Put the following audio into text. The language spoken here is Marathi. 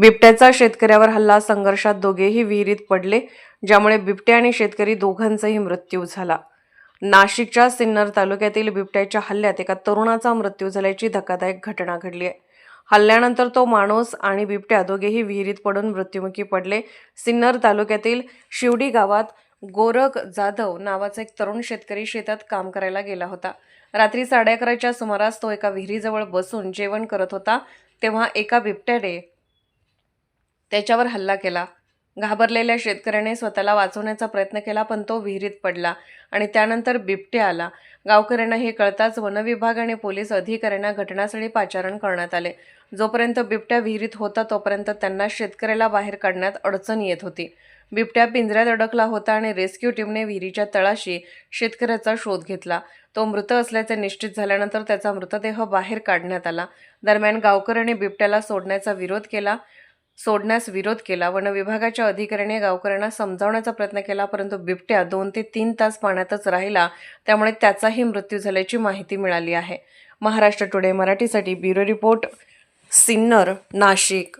बिबट्याचा शेतकऱ्यावर हल्ला संघर्षात दोघेही विहिरीत पडले ज्यामुळे बिबटे आणि शेतकरी दोघांचाही मृत्यू झाला. नाशिकच्या सिन्नर तालुक्यातील बिबट्याच्या हल्ल्यात एका तरुणाचा मृत्यू झाल्याची धक्कादायक घटना घडली आहे. हल्ल्यानंतर तो माणूस आणि बिबट्या दोघेही विहिरीत पडून मृत्युमुखी पडले. सिन्नर तालुक्यातील शिवडी गावात गोरख जाधव नावाचा एक तरुण शेतकरी शेतात काम करायला गेला होता. रात्री साडे अकराच्या सुमारास तो एका विहिरीजवळ बसून जेवण करत होता तेव्हा एका बिबट्याने त्याच्यावर हल्ला केला. घाबरलेल्या शेतकऱ्याने स्वतःला वाचवण्याचा प्रयत्न केला पण तो विहिरीत पडला आणि त्यानंतर बिबटे आला. गावकऱ्यांना हे कळताच वनविभाग आणि पोलीस अधिकाऱ्यांना घटनास्थळी पाचारण करण्यात आले. जोपर्यंत बिबट्या विहिरीत होता तोपर्यंत त्यांना शेतकऱ्याला बाहेर काढण्यात अडचण येत होती. बिबट्या पिंजऱ्यात अडकला होता आणि रेस्क्यू टीमने विहिरीच्या तळाशी शेतकऱ्याचा शोध घेतला. तो मृत असल्याचे निश्चित झाल्यानंतर त्याचा मृतदेह बाहेर काढण्यात आला. दरम्यान गावकऱ्यांनी बिबट्याला सोडण्याचा विरोध केला. सोडण्यास विरोध केला. वन विभागाच्या अधिकाऱ्याने गावकऱ्यांना समजावण्याचा प्रयत्न केला परंतु बिबट्या दोन ते तीन तास पाण्यातच राहिला. त्यामुळे त्याचाही मृत्यू झाल्याची माहिती मिळाली आहे. महाराष्ट्र टुडे मराठीसाठी ब्युरो रिपोर्ट सिन्नर नाशिक.